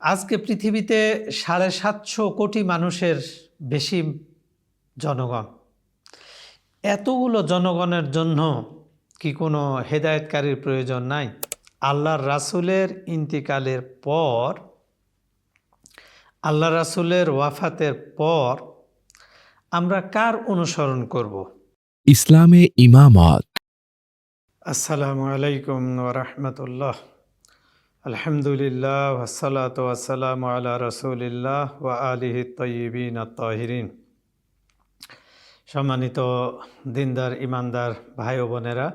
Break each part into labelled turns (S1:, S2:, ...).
S1: আজকে পৃথিবীতে সাড়ে সাতশো কোটি মানুষের বেশি জনগণ। এতগুলো জনগণের জন্য কি কোনো হেদায়তকারীর প্রয়োজন নাই? আল্লাহর রাসূলের ইন্তিকালের পর আল্লাহ রাসূলের ওয়াফাতের পর আমরা কার অনুসরণ করব?
S2: ইসলামে ইমামত।
S1: আসসালামু আলাইকুম ওরহমতুল্লাহ আলহামদুলিল্লাহ ওসালাত ওয়াসালাম আলা রসুলিল্লাহ ওয়া আলিহি তয়িবিন তাহিরিন সম্মানিত দিনদার ইমানদার ভাই ও বোনেরা,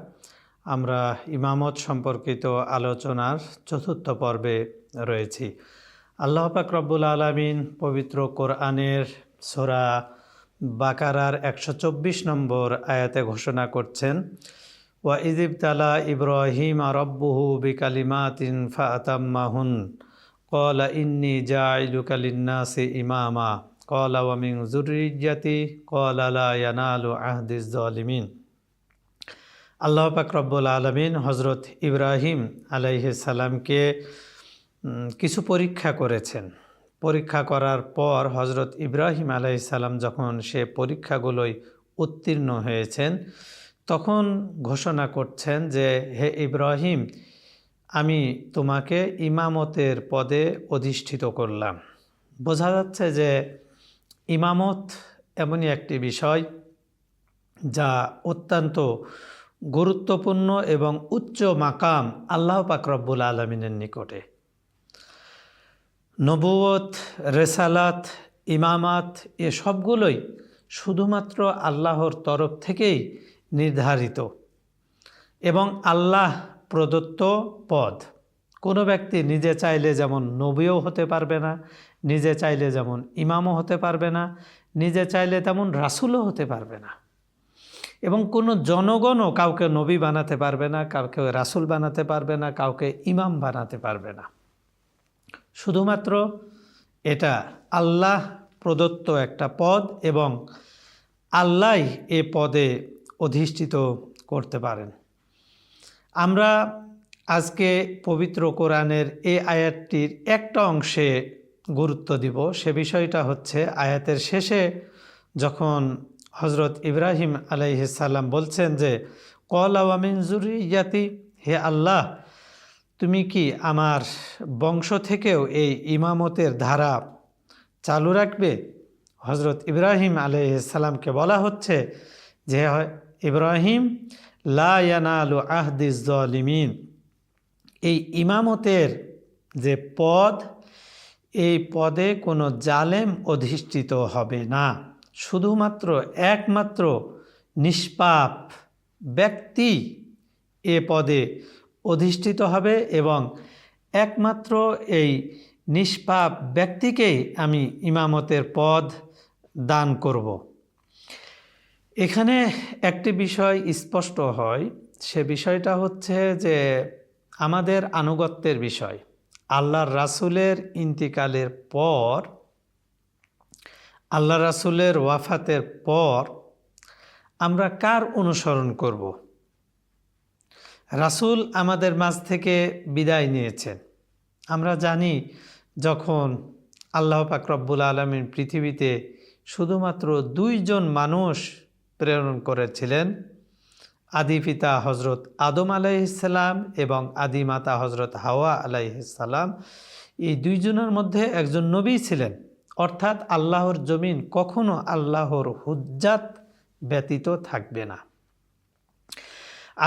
S1: আমরা ইমামত সম্পর্কিত আলোচনার চতুর্থ পর্বে রয়েছি। আল্লাহ পাক রব্বুল আলমিন পবিত্র কোরআনের সোরা বাকারার একশো চব্বিশ নম্বর আয়াতে ঘোষণা করছেন ওয়া ইজিব তালা ইব্রাহিম রব্বুহু বিকালিমাতিন ফাতাম্মাহুন কলা ইন্নি জাইলুকা লিন্নাসি ইমামা কলা ওয়ামিং জুরিয়াতি কলা লা ইয়ানালু আহদিস জালিমিন আল্লাহ পাক রব্বুল আলমিন হজরত ইব্রাহিম আলাইহিস সালামকে কিছু পরীক্ষা করেছেন। পরীক্ষা করার পর হজরত ইব্রাহিম আলাইসাল্লাম যখন সে পরীক্ষাগুলোই উত্তীর্ণ হয়েছেন তখন ঘোষণা করছেন যে, হে ইব্রাহিম, আমি তোমাকে ইমামতের পদে অধিষ্ঠিত করলাম। বোঝা যাচ্ছে যে ইমামত এমনই একটি বিষয় যা অত্যন্ত গুরুত্বপূর্ণ এবং উচ্চ মাকাম আল্লাহ পাক রব্বুল আলমিনের নিকটে। নবুয়ত রেসালাত, ইমামাত এ সবগুলোই শুধুমাত্র আল্লাহর তরফ থেকেই নির্ধারিত। এবং আল্লাহ প্রদত্ত পদ কোনো ব্যক্তি নিজে চাইলে যেমন নবীও হতে পারবে না, নিজে চাইলে যেমন ইমামও হতে পারবে না, নিজে চাইলে তেমন রাসুলও হতে পারবে না। এবং কোনো জনগণও কাউকে নবী বানাতে পারবে না, কাউকে রাসুল বানাতে পারবে না, কাউকে ইমাম বানাতে পারবে না। শুধুমাত্র এটা আল্লাহ প্রদত্ত একটা পদ এবং আল্লাহ এ পদে অধিষ্ঠিত করতে পারেন। আমরা আজকে পবিত্র কোরআনের এই আয়াতটির একটা অংশে গুরুত্ব দিব। সে বিষয়টা হচ্ছে আয়াতের শেষে যখন হজরত ইব্রাহিম আলাইহিসাল্লাম বলছেন যে কল আওয়ামিন জুরিয়াতি হে আল্লাহ, তুমি কি আমার বংশ থেকেও এই ইমামতের ধারা চালু রাখবে? হজরত ইব্রাহিম আলাইসাল্লামকে বলা হচ্ছে যে ইব্রাহিম, লা ইয়ানালু আহদিস জলিমিন এই ইমামতের যে পদ, এই পদে কোনো জালেম অধিষ্ঠিত হবে না। শুধুমাত্র একমাত্র নিষ্পাপ ব্যক্তি এ পদে অধিষ্ঠিত হবে এবং একমাত্র এই নিষ্পাপ ব্যক্তিকেই আমি ইমামতের পদ দান করব। এখানে একটি বিষয় স্পষ্ট হয়, সে বিষয়টা হচ্ছে যে আমাদের আনুগত্যের বিষয়। আল্লাহর রাসূলের ইন্তিকালের পর আল্লাহ রাসূলের ওয়াফাতের পর আমরা কার অনুসরণ করব? রাসুল আমাদের মাঝ থেকে বিদায় নিয়েছেন। আমরা জানি যখন আল্লাহ পাক রব্বুল আলমিন পৃথিবীতে শুধুমাত্র দুইজন মানুষ প্রেরণ করেছিলেন। আদি পিতা হজরত আদম আলাইসাল্লাম এবং আদি মাতা হজরত হাওয়া আলাইসাল্লাম এই দুইজনের মধ্যে একজন নবী ছিলেন। অর্থাৎ আল্লাহর জমিন কখনো আল্লাহর হুজ্জাত ব্যতীত থাকবে না।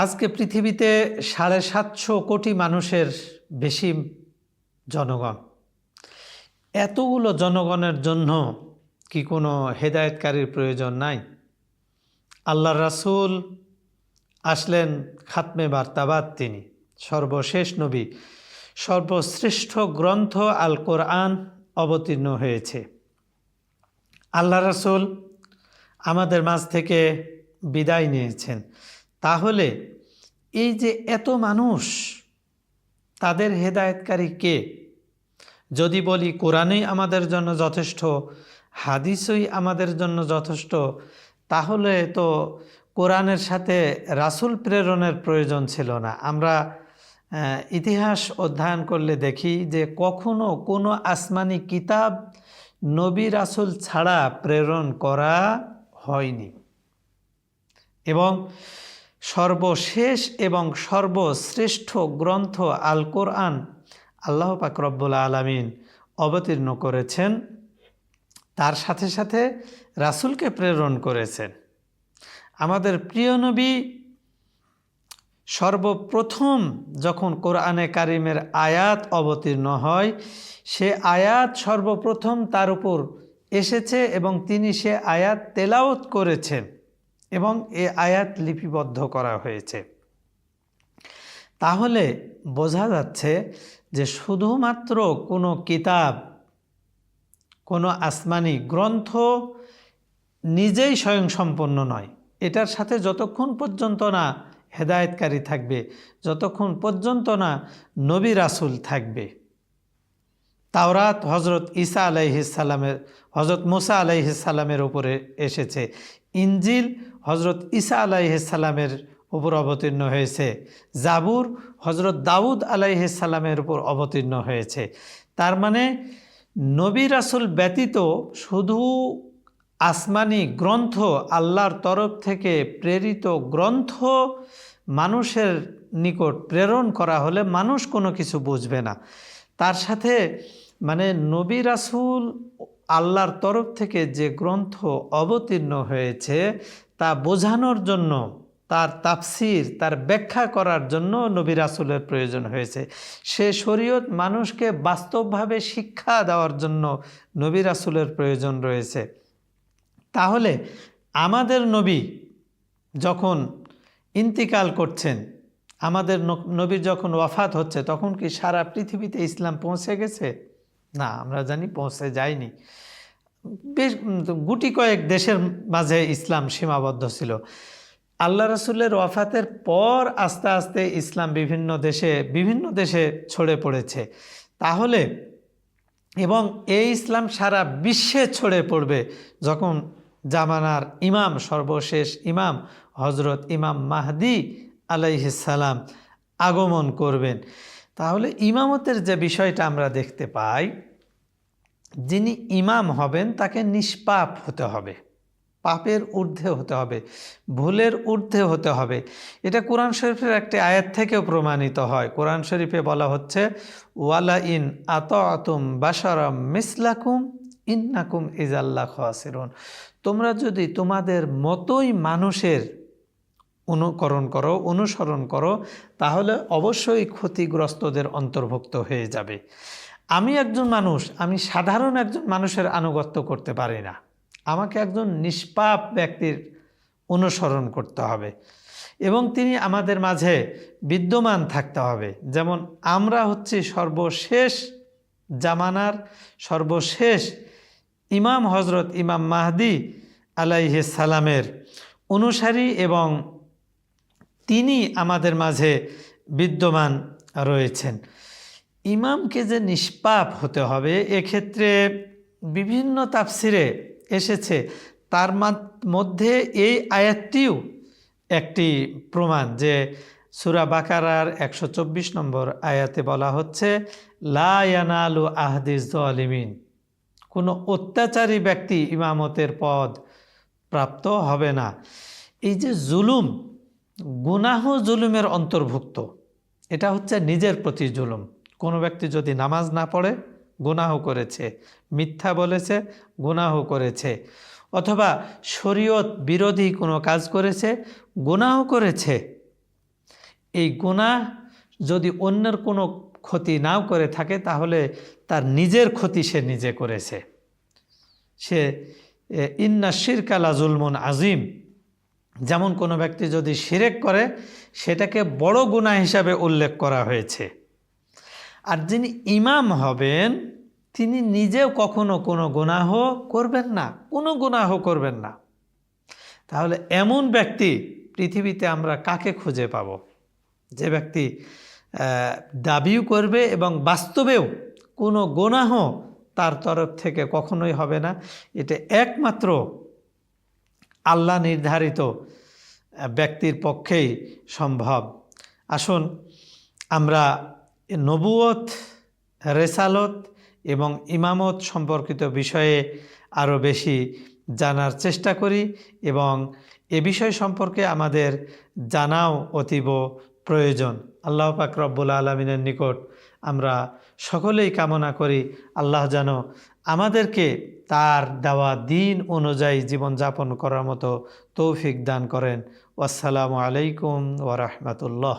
S1: আজকে পৃথিবীতে সাড়ে সাতশো কোটি মানুষের বেশি জনগণ। এতগুলো জনগণের জন্য কি কোনো হেদায়েতকারীর প্রয়োজন নাই? আল্লাহ রাসূল আসলেন খাতমে বার্তাবাদ তিনি। সর্বশেষ নবী, সর্বশ্রেষ্ঠ গ্রন্থ আল কোরআন অবতীর্ণ হয়েছে। আল্লাহ রাসূল আমাদের মাঝ থেকে বিদায় নিয়েছেন। তাহলে এই যে এত মানুষ, তাদের হেদায়েতকারী কে? যদি বলি কোরআনই আমাদের জন্য যথেষ্ট, হাদিসই আমাদের জন্য যথেষ্ট তাহলে তো কোরআনের সাথে রাসূল প্রেরণের প্রয়োজন ছিল না। আমরা ইতিহাস অধ্যয়ন করলে দেখি যে কখনো কোনো আসমানি কিতাব নবী রাসুল ছাড়া প্রেরণ করা হয়নি। এবং সর্বশেষ এবং সর্বশ্রেষ্ঠ গ্রন্থ আল কোরআন আল্লাহ পাক রব্বুল আলমিন অবতীর্ণ করেছেন। তার সাথে সাথে রাসূলকে প্রেরণ করেছেন। আমাদের প্রিয় নবী সর্বপ্রথম যখন কোরআনে কারিমের আয়াত অবতীর্ণ হয়, সে আয়াত সর্বপ্রথম তার উপর এসেছে এবং তিনি সে আয়াত তেলাওত করেছেন এবং এ আয়াত লিপিবদ্ধ করা হয়েছে। তাহলে বোঝা যাচ্ছে যে শুধুমাত্র কোনো কিতাব কোনো আসমানি গ্রন্থ নিজেই স্বয়ংসম্পন্ন নয়। এটার সাথে যতক্ষণ পর্যন্ত না হেদায়েতকারী থাকবে, যতক্ষণ পর্যন্ত না নবী রাসুল থাকবে। তাওরাত হজরত ঈসা আলাইহিসাল্লামের হজরত মুসা আলাইহিসাল্লামের উপরে এসেছে। ইঞ্জিল হজরত ঈসা আলাইহিসাল্লামের উপর অবতীর্ণ হয়েছে। জাবুর হজরত দাউদ আলাইহিসাল্লামের উপর অবতীর্ণ হয়েছে। তার মানে নবী রাসুল ব্যতীত শুধু আসমানি গ্রন্থ আল্লাহর তরফ থেকে প্রেরিত গ্রন্থ মানুষের নিকট প্রেরণ করা হলে মানুষ কোনো কিছু বুঝবে না। তার সাথে মানে নবী রাসুল আল্লাহর তরফ থেকে যে গ্রন্থ অবতীর্ণ হয়েছে তা বোঝানোর জন্য তার তাফসির, তার ব্যাখ্যা করার জন্য নবী রাসুলের প্রয়োজন হয়েছে। সে শরীয়ত মানুষকে বাস্তবভাবে শিক্ষা দেওয়ার জন্য নবী রাসুলের প্রয়োজন রয়েছে। তাহলে আমাদের নবী যখন ইন্তিকাল করছেন, আমাদের নবীর যখন ওয়াফাত হচ্ছে, তখন কি সারা পৃথিবীতে ইসলাম পৌঁছে গেছে? না, আমরা জানি পৌঁছে যায়নি। বেশ গুটি কয়েক দেশের মাঝে ইসলাম সীমাবদ্ধ ছিল। আল্লাহ রসুলের ওয়াফাতের পর আস্তে আস্তে ইসলাম বিভিন্ন দেশে বিভিন্ন দেশে ছড়ে পড়েছে। তাহলে এবং এই ইসলাম সারা বিশ্বে ছড়ে পড়বে যখন জামানার ইমাম, সর্বশেষ ইমাম হজরত ইমাম মাহদি আলাইহিসালাম আগমন করবেন। তাহলে ইমামতের যে বিষয়টা আমরা দেখতে পাই, যিনি ইমাম হবেন তাকে নিষ্পাপ হতে হবে। পাপের ঊর্ধ্বে হতে হবে, ভুলের ঊর্ধ্বে হতে হবে। এটা কোরআন শরীফের একটি আয়াত থেকেও প্রমাণিত হয়। কোরআন শরীফে বলা হচ্ছে, ওয়ালা ইন আত আতুম বাসারাম মিসলাকুম ইন্নাকুম ইজাল্লা খাসিরুন। তোমরা যদি তোমাদের মতোই মানুষের অনুকরণ করো, অনুসরণ করো, তাহলে অবশ্যই ক্ষতিগ্রস্তদের অন্তর্ভুক্ত হয়ে যাবে। আমি একজন মানুষ, আমি সাধারণ একজন মানুষের আনুগত্য করতে পারি না। আমাকে একজন নিষ্পাপ ব্যক্তির অনুসরণ করতে হবে এবং তিনি আমাদের মাঝে বিদ্যমান থাকতে হবে। যেমন আমরা হচ্ছি সর্বশেষ জামানার সর্বশেষ ইমাম হজরত ইমাম মাহদি আলাইহে সালামের অনুসারী এবং তিনি আমাদের মাঝে বিদ্যমান রয়েছেন। ইমামকে যে নিষ্পাপ হতে হবে, এক্ষেত্রে বিভিন্ন তাফসিরে এসেছে। তার মধ্যে এই আয়াতটিও একটি প্রমাণ যে সুরা বাকারার একশো চব্বিশ নম্বর আয়াতে বলা হচ্ছে, লা ইয়ানালু আহদিস আলিমিন কোনো অত্যাচারী ব্যক্তি ইমামতের পদ প্রাপ্ত হবে না। এই যে জুলুম, গুনাহ জুলুমের অন্তর্ভুক্ত, এটা হচ্ছে নিজের প্রতি জুলুম। কোনো ব্যক্তি যদি নামাজ না পড়ে গুনাহ করেছে, মিথ্যা বলেছে, গুনাহ করেছে, অথবা শরীয়ত বিরোধী কোনো কাজ করেছে, গুনাহ করেছে। এই গুনাহ যদি অন্যের কোনো ক্ষতি নাও করে থাকে, তাহলে তার নিজের ক্ষতি সে নিজে করেছে। সে ইন্না শিরকালা জুলমুন আজিম। যেমন কোনো ব্যক্তি যদি শিরেক করে, সেটাকে বড় গুনাহ হিসাবে উল্লেখ করা হয়েছে। আর যিনি ইমাম হবেন, তিনি নিজেও কখনো কোনো গুনাহ করবেন না, কোনো গুনাহ করবেন না। তাহলে এমন ব্যক্তি পৃথিবীতে আমরা কাকে খুঁজে পাব? যে ব্যক্তি দাবিও করবে এবং বাস্তবেও কোনো গুনাহ তার তরফ থেকে কখনোই হবে না। এটা একমাত্র আল্লাহ নির্ধারিত ব্যক্তির পক্ষেই সম্ভব। আসুন আমরা নবুয়ত রেসালত এবং ইমামত সম্পর্কিত বিষয়ে আরও বেশি জানার চেষ্টা করি এবং এ বিষয় সম্পর্কে আমাদের জানাও অতীব প্রয়োজন। আল্লাহ পাক রব্বুল আলমিনের নিকট আমরা সকলেই কামনা করি আল্লাহ যেন আমাদেরকে তার দেওয়া দিন অনুযায়ী জীবনযাপন করার মতো তৌফিক দান করেন। আসসালামু আলাইকুম ওরহমতুল্লাহ